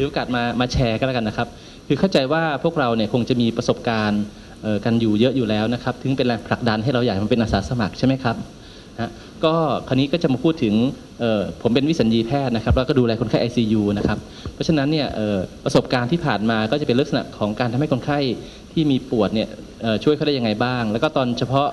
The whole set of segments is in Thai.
ถือโอกาสมามาแชร์กันแล้วกันนะครับ คือเข้าใจว่าพวกเราเนี่ยคงจะมีประสบการณ์กันอยู่เยอะอยู่แล้วนะครับถึงเป็นแรงผลักดันให้เราอยากมาเป็นอาสาสมัครใช่ไหมครับฮะก็คราวนี้ก็จะมาพูดถึงผมเป็นวิสัญญีแพทย์นะครับแล้วก็ดูแลคนไข้ ICU นะครับเพราะฉะนั้นเนี่ยประสบการณ์ที่ผ่านมาก็จะเป็นลักษณะของการทำให้คนไข้ที่มีปวดเนี่ยช่วยเขาได้ยังไงบ้าง แล้วก็ตอนเฉพาะ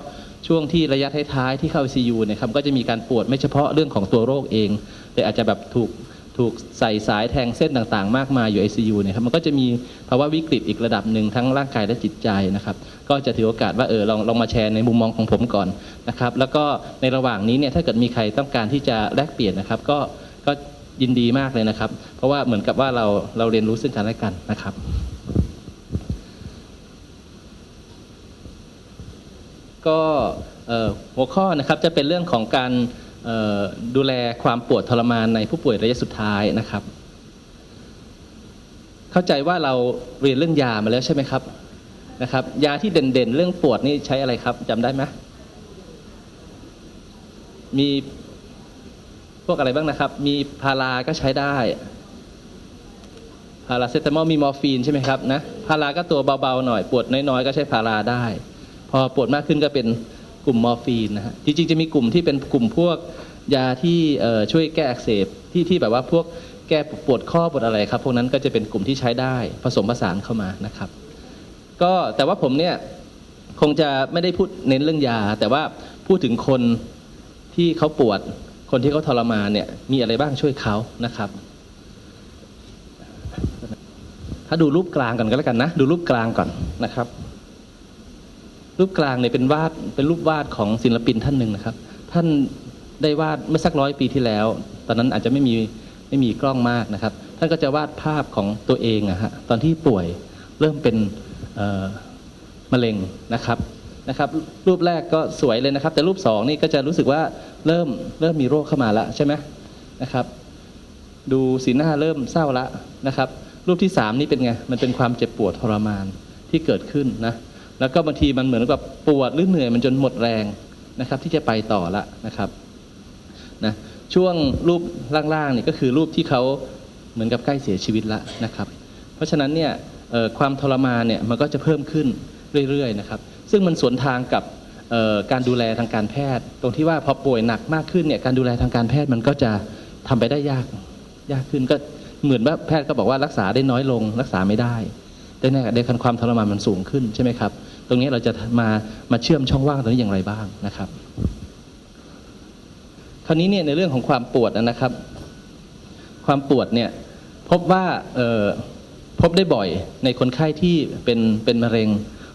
ช่วงที่ระยะท้ายๆที่เข้า ICU เนี่ยครับก็จะมีการปวดไม่เฉพาะเรื่องของตัวโรคเอง แต่อาจจะแบบถูก ถูกใส่สายแทงเส้นต่างๆ มากมายอยู่ ICU เนี่ยครับมันก็จะมีภาวะวิกฤตอีกระดับหนึ่งทั้งร่างกายและจิตใจนะครับก็จะถือโอกาสว่าเออลองลองมาแชร์ในมุมมองของผมก่อนนะครับแล้วก็ในระหว่างนี้เนี่ยถ้าเกิดมีใครต้องการที่จะแลกเปลี่ยนนะครับก็ก็ยินดีมากเลยนะครับ เพราะว่าเหมือนกับว่าเราเราเรียนรู้ซึ่งกันและกันนะครับก็หัวข้อนะครับจะเป็นเรื่องของการ ดูแลความปวดทรมานในผู้ป่วยระยะสุดท้ายนะครับ เข้าใจว่าเราเรียนเรื่องยามาแล้วใช่ไหมครับนะครับ ยาที่เด่นๆ เรื่องปวดนี่ใช้อะไรครับจำได้ไหมมีพวกอะไรบ้างนะครับ มีพาราก็ใช้ได้ พาราเซตามอลมีมอร์ฟีนใช่ไหมครับนะ พาราก็ตัวเบาๆหน่อย ปวดน้อยๆ ก็ใช้พาราได้ พอปวดมากขึ้นก็เป็น กลุ่มมอร์ฟีนนะฮะจริงๆจะมีกลุ่มที่เป็นกลุ่มพวกยาที่ช่วยแก้อักเสบที่ที่แบบว่าพวกแก้ปวดข้อปวดอะไรครับพวกนั้นก็จะเป็นกลุ่มที่ใช้ได้ผสมผสานเข้ามานะครับ ก็แต่ว่าผมเนี่ยคงจะไม่ได้พูดเน้นเรื่องยา แต่ว่าพูดถึงคนที่เขาปวด คนที่เขาทรมานเนี่ยมีอะไรบ้างช่วยเขานะครับ ถ้าดูรูปกลางก่อนก็แล้วกันนะ ดูรูปกลางก่อนนะครับ รูปกลางเนี่ยเป็นวาดเป็นรูปวาดของศิลปินท่านหนึ่งนะครับ ท่านได้วาดเมื่อสักร้อยปีที่แล้ว ตอนนั้นอาจจะไม่มีไม่มีกล้องมากนะครับ ท่านก็จะวาดภาพของตัวเองอะฮะตอนที่ป่วยเริ่มเป็นมะเร็งนะครับนะครับ รูปแรกก็สวยเลยนะครับ แต่รูปสองนี่ก็จะรู้สึกว่าเริ่มเริ่มมีโรคเข้ามาแล้วใช่ไหมนะครับ ดูสีหน้าเริ่มเศร้าละนะครับ รูปที่สามนี่เป็นไงมันเป็นความเจ็บปวดทรมานที่เกิดขึ้นนะ แล้วก็บางทีมันเหมือนกับปวดหรือเหนื่อยมันจนหมดแรงนะครับ ที่จะไปต่อละนะครับนะช่วงรูปล่างๆนี่ก็คือรูปที่เขาเหมือนกับใกล้เสียชีวิตละนะครับ เพราะฉะนั้นเนี่ยความทรมานเนี่ยมันก็จะเพิ่มขึ้นเรื่อยๆนะครับ ซึ่งมันสวนทางกับการดูแลทางการแพทย์ ตรงที่ว่าพอป่วยหนักมากขึ้นเนี่ยการดูแลทางการแพทย์มันก็จะทำไปได้ยากยากขึ้นก็เหมือนว่าแพทย์ก็บอกว่ารักษาได้น้อยลง รักษาไม่ได้แต่ในขณะเดียวกันความทรมานมันสูงขึ้นใช่ไหมครับ ตรงนี้เราจะมามาเชื่อมช่องว่างตรงนี้อย่างไรบ้างนะครับ คราวนี้เนี่ยในเรื่องของความปวดนะครับ ความปวดเนี่ยพบว่าพบได้บ่อยในคนไข้ที่เป็นเป็นมะเร็ง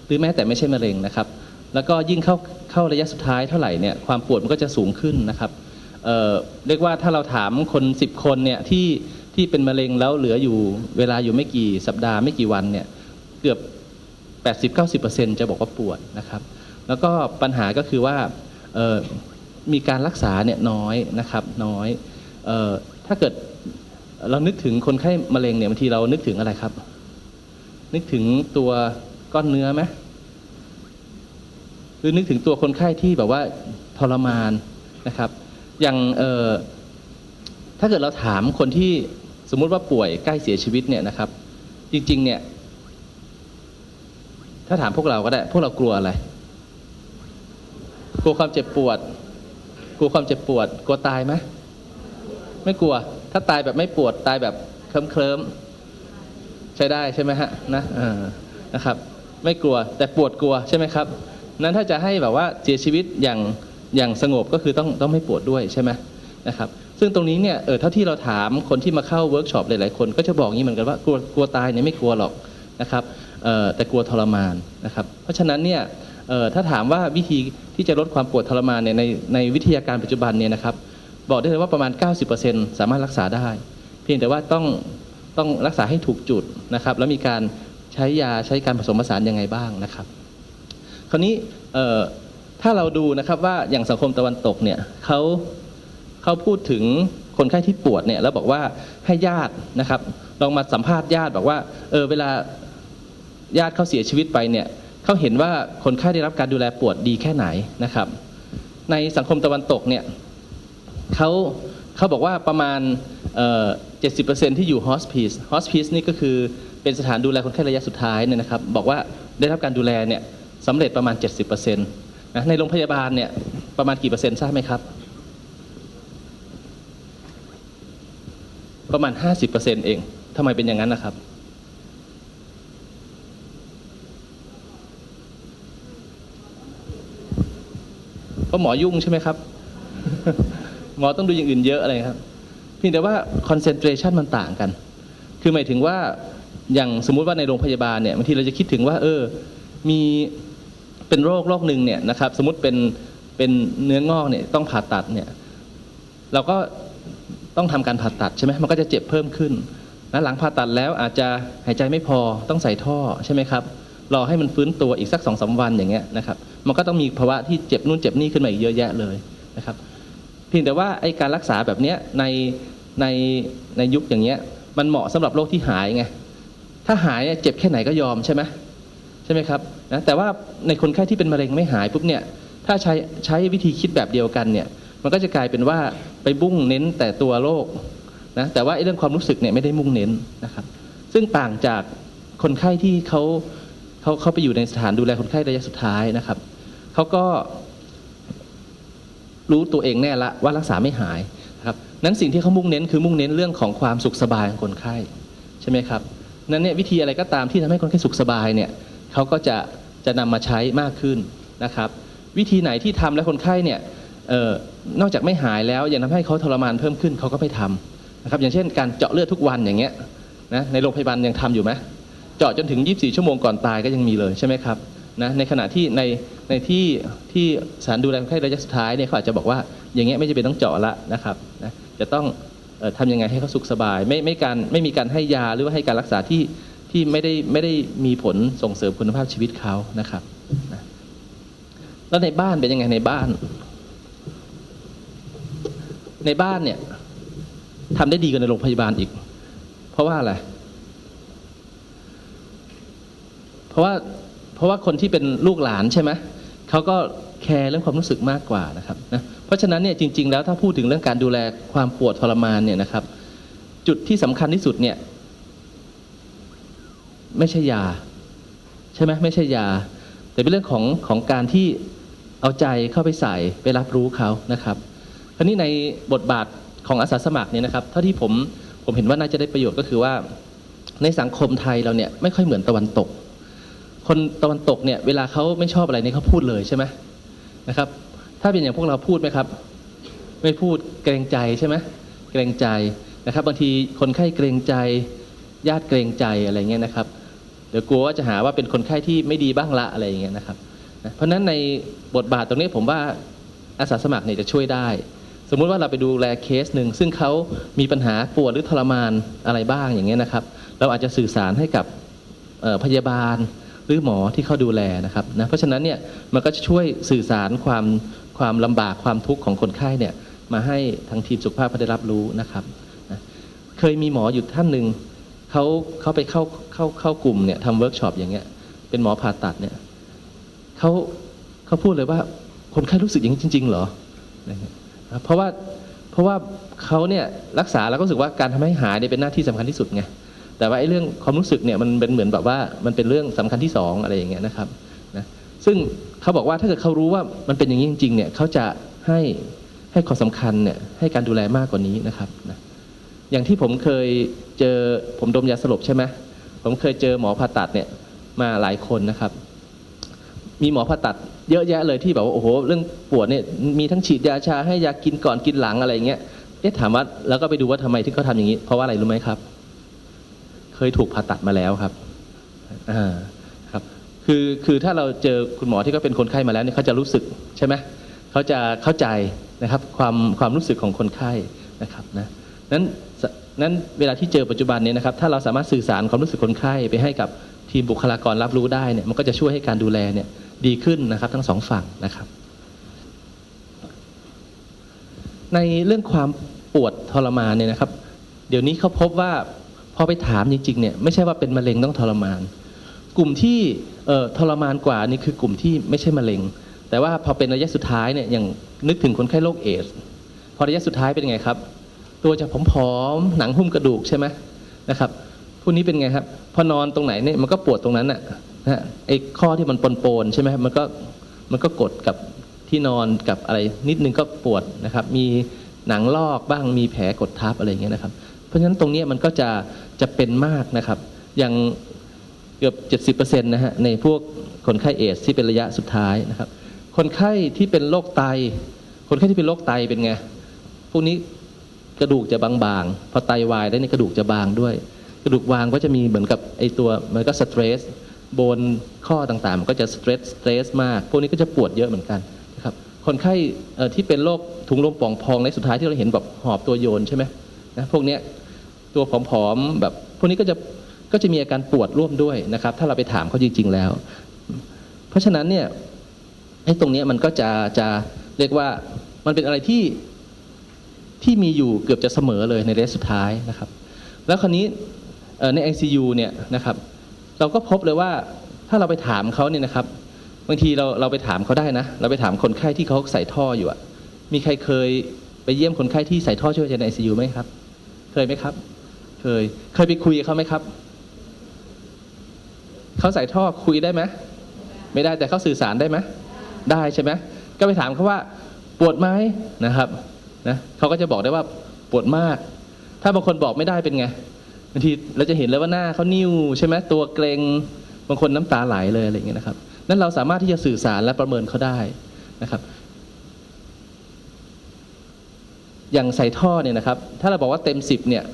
หรือแม้แต่ไม่ใช่มะเร็งนะครับ แล้วก็ยิ่งเข้าเข้าระยะสุดท้ายเท่าไหร่เนี่ยความปวดมันก็จะสูงขึ้นนะครับเเรียกว่าถ้าเราถามคน 10 คนเนี่ยที่ที่เป็นมะเร็งแล้วเหลืออยู่เวลาอยู่ไม่กี่สัปดาห์ไม่กี่วันเนี่ยเกือบ 80-90%จะบอกว่าปวดนะครับ แล้วก็ปัญหาก็คือว่ามีการรักษาเนี่ยน้อยนะครับน้อยออถ้าเกิดเรานึกถึงคนไข้มะเร็งเนี่ยบางทีเรานึกถึงอะไรครับ นึกถึงตัวก้อนเนื้อไหมหรือนึกถึงตัวคนไข้ที่แบบว่าทรมานนะครับ อย่างถ้าเกิดเราถามคนที่สมมุติว่าป่วยใกล้เสียชีวิตเนี่ยนะครับ จริงๆเนี่ย ถ้าถามพวกเราก็ได้ พวกเรากลัวอะไร กลัวความเจ็บปวด กลัวความเจ็บปวด กลัวตายไหมไม่กลัว ถ้าตายแบบไม่ปวดตายแบบเคลิ้มเคลิมๆใช้ได้ใช่ไหมฮะนะออนะครับ ไม่กลัวแต่ปวดกลัวใช่ไหมครับ นั้นถ้าจะให้แบบว่าเสียชีวิตอย่างอย่างสงบก็คือต้องต้องไม่ปวดด้วยใช่ไหมนะครับ ซึ่งตรงนี้เนี่ยเออเท่าที่เราถามคนที่มาเข้าเวิร์กช็อปหลายๆคน ก็จะบอกอย่างนี้เหมือนกันว่ากลัวกลัวตายเนี่ยไม่กลัวหรอก นะครับแต่กลัวทรมานนะครับ เพราะฉะนั้นเนี่ยถ้าถามว่าวิธีที่จะลดความปวดทรมานเนี่ยในในวิทยาการปัจจุบันเนี่ยนะครับ บอกได้เลยว่าประมาณ 90%สามารถรักษาได้ เพียงแต่ว่าต้องต้องรักษาให้ถูกจุดนะครับ แล้วมีการใช้ยาใช้การผสมผสานยังไงบ้างนะครับ คราวนี้ถ้าเราดูนะครับว่าอย่างสังคมตะวันตกเนี่ยเขาเขาพูดถึงคนไข้ที่ปวดเนี่ยแล้วบอกว่าให้ญาตินะครับลองมาสัมภาษณ์ญาติบอกว่าเออเวลา ญาติเขาเสียชีวิตไปเนี่ยเขาเห็นว่าคนไข้ได้รับการดูแลปวดดีแค่ไหนนะครับ ในสังคมตะวันตกเนี่ยเขาเขาบอกว่าประมาณ70%ที่อยู่ฮอสพิสฮอสพิสนี่ก็คือเป็นสถานดูแลคนไข้ระยะสุดท้ายเนี่ยนะครับบอกว่าได้รับการดูแลเนี่ยสำเร็จประมาณ 70%นะในโรงพยาบาลเนี่ยประมาณกี่เปอร์เซ็นต์ทราบไหมครับ ประมาณ 50%เองทำไมเป็นอย่างนั้นนะครับ เพราะหมอยุ่งใช่ไหมครับ หมอต้องดูอย่างอื่นเยอะอะไรครับเพียงแต่ว่าคอนเซนเทรชันมันต่างกัน คือหมายถึงว่าอย่างสมมุติว่าในโรงพยาบาลเนี่ยบางทีเราจะคิดถึงว่า เออ มีเป็นโรคโรคหนึ่งเนี่ยนะครับ สมมติเป็นเป็นเนื้องอกเนี่ยต้องผ่าตัดเนี่ย เราก็ต้องทำการผ่าตัดใช่ไหมมันก็จะเจ็บเพิ่มขึ้นนะหลังผ่าตัดแล้วอาจจะหายใจไม่พอต้องใส่ท่อใช่ไหมครับ รอให้มันฟื้นตัวอีกสักสองสาวันอย่างเงี้ยนะครับ มันก็ต้องมีภาวะที่เจ็บนู่นเจ็บนี่ขึ้นมาอีกเยอะแยะเลยนะครับ เพียงแต่ว่าไอการรักษาแบบเนี้ยในในในยุคอย่างเงี้ยมันเหมาะสำหรับโรคที่หายไงถ้าหายเจ็บแค่ไหนก็ยอมใช่ไหมใช่ไหมครับนะแต่ว่าในคนไข้ที่เป็นมะเร็งไม่หายปุ๊บเนี่ยถ้าใช้ใช้วิธีคิดแบบเดียวกันเนี่ยมันก็จะกลายเป็นว่าไปบุ้งเน้นแต่ตัวโรคนะแต่ว่าไอเรื่องความรู้สึกเนี่ยไม่ได้มุ่งเน้นนะครับ ซึ่งต่างจากคนไข้ที่เขา เขาเข้าไปอยู่ในสถานดูแลคนไข้ระยะสุดท้ายนะครับเขาก็รู้ตัวเองแน่ละว่ารักษาไม่หายนะครับนั้นสิ่งที่เขามุ่งเน้นคือมุ่งเน้นเรื่องของความสุขสบายของคนไข้ใช่ไหมครับนั้นเนี่ยวิธีอะไรก็ตามที่ทำให้คนไข้สุขสบายเนี่ยเขาก็จะจะนำมาใช้มากขึ้นนะครับ วิธีไหนที่ทำแล้วคนไข้เนี่ยออนอกจากไม่หายแล้วยังทำให้เขาทรมานเพิ่มขึ้นเขาก็ไม่ทำนะครับอย่างเช่นการเจาะเลือดทุกวันอย่างเงี้ยนะในโรงพยาบาลยังทำอยู่ไหม เจาะจนถึง 24 ชั่วโมงก่อนตายก็ยังมีเลยใช่ไหมครับนะในขณะที่ในในที่ที่สารดูแลคนไข้ระยะสุดท้ายเนี่ยเขาอาจจะบอกว่าอย่างเงี้ยไม่จำเป็นต้องเจาะละนะครับนะจะต้องออทำยังไงให้เขาสุขสบาย ไม่ไม่การไม่มีการให้ยาหรือว่าให้การรักษาที่ที่ไม่ได้ไม่ได้มีผลส่งเสริมคุณภาพชีวิตเขานะครับนะแล้วในบ้านเป็นยังไงในบ้าน ในบ้านเนี่ยทำได้ดีกว่าในโรงพยาบาลอีก เพราะว่าอะไร เพ ราะว่าเพราะว่าคนที่เป็นลูกหลานใช่ไหมเขาก็แคร์เรื่องความรู้สึกมากกว่านะครับนะเพราะฉะนั้นเนี่ยจริง ๆ แล้วถ้าพูดถึงเรื่องการดูแลความปวดทรมานเนี่ยนะครับ จุดที่สำคัญที่สุดเนี่ย ไม่ใช่ยา ใช่ไหมไม่ใช่ยา แต่เป็นเรื่องของของการที่เอาใจเข้าไปใส่ไปรับรู้เขานะครับคราวนี้ในบทบาทของอาสาสมัครเนี่ยนะครับ เท่าที่ผมผมเห็นว่าน่าจะได้ประโยชน์ก็คือว่า ในสังคมไทยเราเนี่ยไม่ค่อยเหมือนตะวันตก คนตะวันตกเนี่ยเวลาเขาไม่ชอบอะไรเนี่ยเขาพูดเลยใช่ไหมนะครับ ถ้าเป็นอย่างพวกเราพูดไหมครับ ไม่พูดเกรงใจใช่ไหมเกรงใจนะครับ บางทีคนไข้เกรงใจ ญาติเกรงใจอะไรเงี้ยนะครับเดี๋ยวกลัวว่าจะหาว่าเป็นคนไข้ที่ไม่ดีบ้างละอะไรอย่างเงี้ยนะครับนะเพราะฉะนั้นในบทบาทตรงนี้ผมว่าอาสาสมัครเนี่ยจะช่วยได้ สมมุติว่าเราไปดูแลเคสหนึ่งซึ่งเขามีปัญหาปวดหรือทรมานอะไรบ้างอย่างเงี้ยนะครับ เราอาจจะสื่อสารให้กับพยาบาล รือหมอที่เขาดูแลนะครับนะเพราะฉะนั้นเนี่ยมันก็จะช่วยสื่อสารความความลำบากความทุกข์ของคนไข้เนี่ยมาให้ทางทีมสุขภาพเขาได้รับรู้นะครับนะเคยมีหมออยู่ท่านหนึ่งเขาเขาไปเข้าเข้าเข้ากลุ่มเนี่ยทำเวิร์กช็อปอย่างเงี้ยเป็นหมอผ่าตัดเนี่ยเขาเขาพูดเลยว่าคนไข้รู้สึกอย่างนี้จริง ๆ เหรอนะเพราะว่าเพราะว่าเขาเนี่ยรักษาแล้วก็รู้สึกว่าการทำให้หายเนี่ยเป็นหน้าที่สำคัญที่สุดไง แต่ว่าไอ้เรื่องความรู้สึกเนี่ยมันเป็นเหมือนแบบว่ามันเป็นเรื่องสำคัญที่สองอะไรอย่างเงี้ยนะครับนะซึ่งเขาบอกว่าถ้าเกิดเขารู้ว่ามันเป็นอย่างนี้จริงๆเนี่ยเขาจะให้ให้ความสำคัญเนี่ยให้การดูแลมากกว่านี้นะครับนะอย่างที่ผมเคยเจอผมดมยาสลบใช่ไหมผมเคยเจอหมอผ่าตัดเนี่ยมาหลายคนนะครับ มีหมอผ่าตัดเยอะแยะเลยที่แบบว่าโอ้โหเรื่องปวดเนี่ยมีทั้งฉีดยาชาให้ยากินก่อนกินหลังอะไรอย่างเงี้ยเอ๊ะถามว่าแล้วก็ไปดูว่าทำไมที่เขาทำอย่างนี้ เพราะว่าอะไรรู้ไหมครับ เคยถูกผ่าตัดมาแล้วครับอ่าครับ คือคือถ้าเราเจอคุณหมอที่เขาเป็นคนไข้มาแล้วเนี่ยเขาจะรู้สึกใช่ไหมเขาจะเข้าใจนะครับความความรู้สึกของคนไข้นะครับนะนั้นนั้นเวลาที่เจอปัจจุบันนี้นะครับถ้าเราสามารถสื่อสารความรู้สึกคนไข้ไปให้กับทีมบุคลากรรับรู้ได้เนี่ยมันก็จะช่วยให้การดูแลเนี่ยดีขึ้นนะครับทั้งสองฝั่งนะครับ ในเรื่องความปวดทรมานเนี่ยนะครับ เดี๋ยวนี้เขาพบว่า อไปถามจริงๆเนี่ยไม่ใช่ว่าเป็นมะเร็งต้องทรมาน กลุ่มที่เอ่อทรมานกว่านี่คือกลุ่มที่ไม่ใช่มะเร็ง แต่ว่าพอเป็นระยะสุดท้ายเนี่ยอย่างนึกถึงคนไข้โรคเอดส์พอระยะสุดท้ายเป็นไงครับ ตัวจะผอมๆหนังหุ้มกระดูกใช่ไหมนะครับพวกนี้เป็นไงครับ พอนอนตรงไหนเนี่ยมันก็ปวดตรงนั้นน่ะนะฮะไอ้ข้อที่มันปนๆใช่ไหมครับมันก็มันก็กดกับที่นอนกับอะไรนิดนึงก็ปวดนะครับ มีหนังลอกบ้างมีแผลกดทับอะไรอย่างเงี้ยนะครับ เพราะฉะนั้นตรงนี้มันก็จะจะเป็นมากนะครับ อย่างเกือบ 70%นะฮะในพวกคนไข้เอดสที่เป็นระยะสุดท้ายนะครับ คนไข้ที่เป็นโรคไต คนไข้ที่เป็นโรคไตเป็นไง พวกนี้กระดูกจะบางๆ พอไตวายแล้วเนี่ยกระดูกจะบางด้วย กระดูกวางก็จะมีเหมือนกับไอตัวมันก็สเตรสบนข้อต่างๆมันก็จะสเตรสสเตรสมาก พวกนี้ก็จะปวดเยอะเหมือนกันนะครับ คนไข้ที่เป็นโรคถุงลมป่องพองในสุดท้ายที่เราเห็นแบบหอบตัวโยนใช่ไหมนะพวกนี้ ตัวผอมๆแบบพวกนี้ก็จะก็จะมีอาการปวดร่วมด้วยนะครับ ถ้าเราไปถามเขาจริง ๆ แล้ว เพราะฉะนั้นเนี่ยไอ้ตรงนี้มันก็จะจะเรียกว่ามันเป็นอะไรที่ที่มีอยู่เกือบจะเสมอเลยในระยะสุดท้ายนะครับ แล้วคราวนี้เอ่อใน ICU เนี่ยนะครับ เราก็พบเลยว่าถ้าเราไปถามเขาเนี่ยนะครับบางทีเราเราไปถามเขาได้นะ เราไปถามคนไข้ที่เขาใส่ท่ออยู่อะมีใครเคยไปเยี่ยมคนไข้ที่ใส่ท่อช่วยหายใจใน ICU ไหมครับ เคยไหมครับ เคย เคยไปคุยกับเขาไหมครับเขาใส่ท่อคุยได้ไหมไม่ได้แต่เขาสื่อสารได้ไหมได้ใช่ไหมก็ไปถามเขาว่า ปวดไหมนะครับนะเขาก็จะบอกได้ว่าปวดมาก ถ้าบางคนบอกไม่ได้เป็นไงบางทีเราจะเห็นเลยว่าหน้าเขานิ่วใช่ไหมตัวเกรงบางคนน้ำตาไหลเลยอะไรอย่างเงี้ยนะครับนั้นเราสามารถที่จะสื่อสารและประเมินเขาได้นะครับ อย่างใส่ท่อเนี่ยนะครับ ถ้าเราบอกว่าเต็มสิบเนี่ย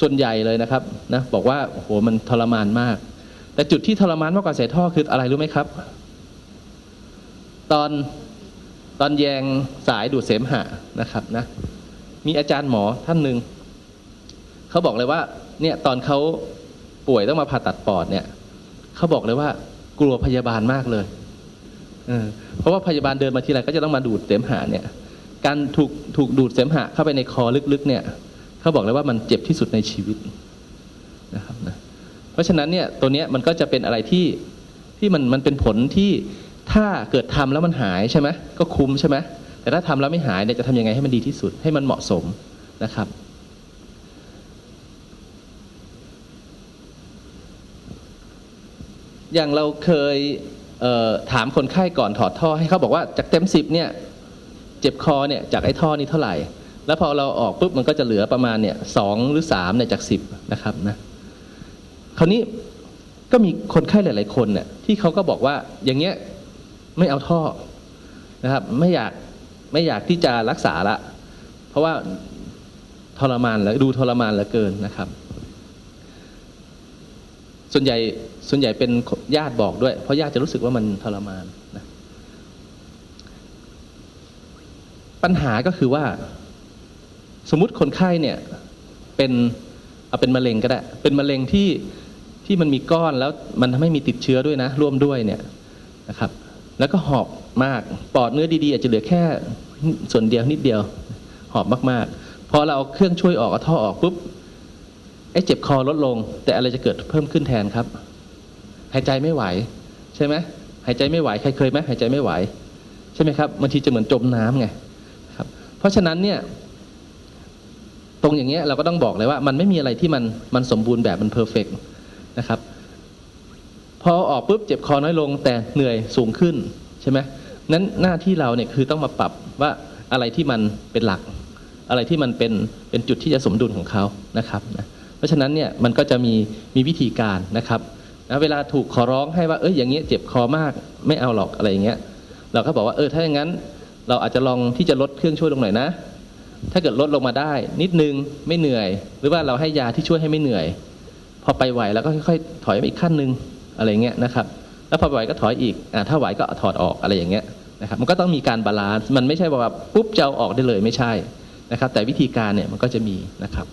ส่วนใหญ่เลยนะครับนะบอกว่าโอ้โหมันทรมานมาก แต่จุดที่ทรมานมากกว่าใส่ท่อคืออะไรรู้ไหมครับ ตอนตอนแยงสายดูดเสมหะนะครับนะมีอาจารย์หมอท่านหนึ่งเขาบอกเลยว่าเนี่ยตอนเขาป่วยต้องมาผ่าตัดปอดเนี่ยเขาบอกเลยว่ากลัวพยาบาลมากเลยเเพราะว่าพยาบาลเดินมาทีไรก็จะต้องมาดูดเสมหะเนี่ย การถูกถูกดูดเสมหะเข้าไปในคอลึกๆเนี่ย เขาบอกเลยว่ามันเจ็บที่สุดในชีวิตนะครับนะเพราะฉะนั้นเนี่ยตัวเนี้ยมันก็จะเป็นอะไรที่ที่มันมันเป็นผลที่ถ้าเกิดทำแล้วมันหายใช่ไหมก็คุ้มใช่ไหมแต่ถ้าทำแล้วไม่หายเนี่ยจะทำยังไงให้มันดีที่สุดให้มันเหมาะสมนะครับ อย่างเราเคยเถามคนไข้ก่อนถอดท่อให้เขาบอกว่าจากเต็มสิบเนี่ยเจ็บคอเนี่ยจากไอ้ท่อนี้เท่าไหร่ แล้วพอเราออกปุ๊บมันก็จะเหลือประมาณเนี่ยสองหรือสามเนี่ยจากสิบนะครับนะคราวนี้ก็มีคนไข้หลาย ๆ คนเนี่ยที่เขาก็บอกว่าอย่างเงี้ยไม่เอาท่อนะครับ ไม่อยากไม่อยากที่จะรักษาละ เพราะว่าทรมานแล้วดูทรมานเหลือเกินนะครับ ส่วนใหญ่ส่วนใหญ่เป็นญาติบอกด้วย เพราะญาติจะรู้สึกว่ามันทรมานนะปัญหาก็คือว่า สมมุติคนไข้เนี่ยเป็นเอาเป็นมะเร็งก็ได้ เป็นมะเร็งที่ที่มันมีก้อนแล้วมันทำให้มีติดเชื้อด้วยนะ ร่วมด้วยเนี่ยนะครับ แล้วก็หอบมากปอดเนื้อดีๆ อาจจะเหลือแค่ส่วนเดียวนิดเดียว หอบมากๆพอเราเอาเครื่องช่วยออกเอาท่อออกปุ๊บไอ้เจ็บคอลดลง แต่อะไรจะเกิดเพิ่มขึ้นแทนครับ หายใจไม่ไหว ใช่ไหมหายใจไม่ไหวใครเคยไหมหายใจไม่ไหว ใช่ไหมครับบางทีจะเหมือนจมน้ำไงครับ เพราะฉะนั้นเนี่ย ตรงอย่างเงี้ยเราก็ต้องบอกเลยว่า มันไม่มีอะไรที่มันมันสมบูรณ์แบบมันเพอร์เฟกนะครับ พอออกปุ๊บเจ็บคอน้อยลงแต่เหนื่อยสูงขึ้นใช่ไหมนั้นหน้าที่เราเนี่ยคือต้องมาปรับว่าอะไรที่มันเป็นหลัก อะไรที่มันเป็นเป็นจุดที่จะสมดุลของเขานะครับนะเพราะฉะนั้นเนี่ยมันก็จะมีมีวิธีการนะครับนะเวลาถูกขอร้องให้ว่าเอ้ยอย่างเงี้ยเจ็บคอมากไม่เอาหรอกอะไรอย่างเงี้ย เราก็บอกว่าเออถ้าอย่างนั้น เราอาจจะลองที่จะลดเครื่องช่วยลงหน่อยนะ ถ้าเกิดลดลงมาได้ นิดนึงไม่เหนื่อย หรือว่าเราให้ยาที่ช่วยให้ไม่เหนื่อย พอไปไหวแล้วก็ค่อยๆถอยไปอีกขั้นหนึ่งอะไรเงี้ยนะครับ แล้วพอไหวก็ถอยอีกอ่าถ้าไหวก็ถอดออกอะไรอย่างเงี้ยนะครับ มันก็ต้องมีการบาลานซ์มันไม่ใช่ว่าปุ๊บจะเอาออกได้เลยไม่ใช่นะครับ แต่วิธีการเนี่ยมันก็จะมีนะครับ